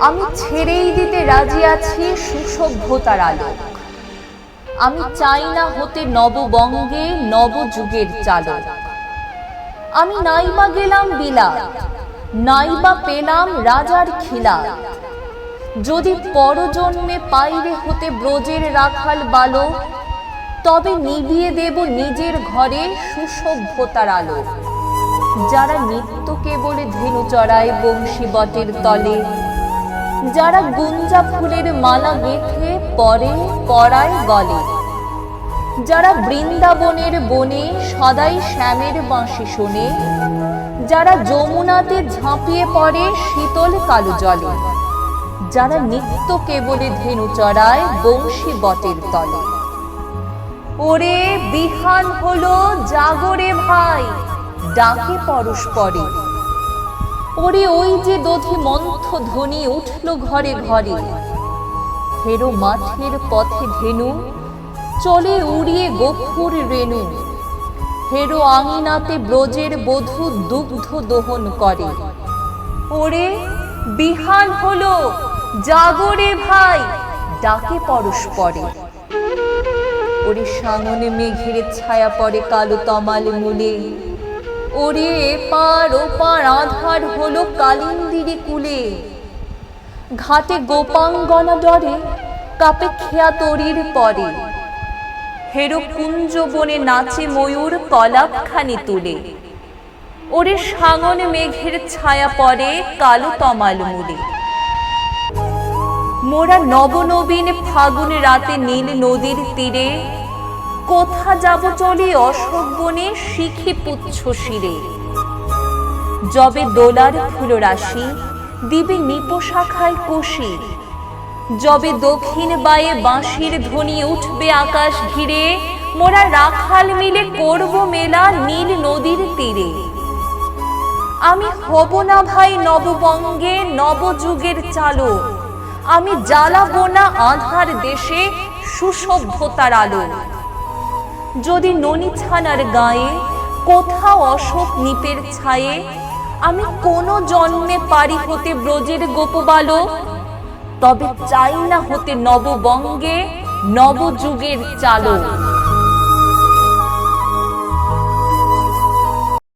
আমি ছেড়েই দিতে রাজি আছি সুসভ্যতার আলোক। আমি চাই না হতে নববঙ্গে নবযুগের চালক। আমি নাইবা গেলাম বিলাত নাইবা পেলাম রাজার খিলা যদি পরজন্মে পাইরে হতে ব্রজের রাখাল বালক তবে নিভিয়ে দেব নিজের ঘরে সুসভ্যতার আলো যারা নিত্য কেবলে ধেনু চড়ায় বংশী বটের তলে যারা গুঞ্জা ফুলের মালা গেঁথে পরে, পরায় গলে। যারা বৃন্দাবনের বনে, সদাই শ্যামের বাঁশি শোনে। যারা যমুনাতে ঝাঁপিয়ে পড়ে, শীতল কালো জলে। যারা নিত্য কেবলে ধেনু চড়ায়, বংশী বটের তলে। ওরে, বিহান হলো জাগরে ভাই, ডাকে পরস্পরে ওরে ওই যে দধি মন্থ ধ্বনি উঠল ঘরে ঘরে। হেরো মাঠের পথে ধেনু চলে উড়িয়ে গফুর রেণু। হেরো আঙিনাতে ব্রজের বধূ দুগ্ধ দহন করে। ওরে বিহান হলো জাগরে ভাই, ডাকে পরস্পরে। ওরে সামনে মেঘের ছায়া পড়ে কালো তমাল মূলে। ওরে এপার ওপার আধার হলো কালিন্দিরি কুলে। ঘাটে গোপাঙ্গনা ডরে, কাপে খেয়া তরির পরে। হেরো কুঞ্জ বনে নাচে ময়ূর কলাপখানি তুলে। ওরে সাঙন মেঘের ছায়া পড়ে কালো তমাল মূলে। মোরা নবনবীন ফাগুন রাতে নীল নদীর তীরে কোথা যাব চলে অশোক বনে শিখি পুচ্ছ শিরে। যবে দোলার ফুল রাশি দিবে নিপ শাখায় কোষি। যবে দক্ষিণ বায়ে বাঁশির ধ্বনি উঠবে আকাশ ঘিরে, মোরা রাখাল মিলে করব মেলা নীল নদীর তীরে। আমি হব না ভাই নববঙ্গে নবযুগের চালক। আমি জ্বালাবো না আধার দেশে সুসভ্যতার আলো। যদি ননি ছানার গায়ে কোথাও অশোক নিপের ছায়ে, আমি কোনো জন্মে পারি হতে ব্রজের গোপবাল তবে চাই না হতে নববঙ্গে নবযুগের চালক।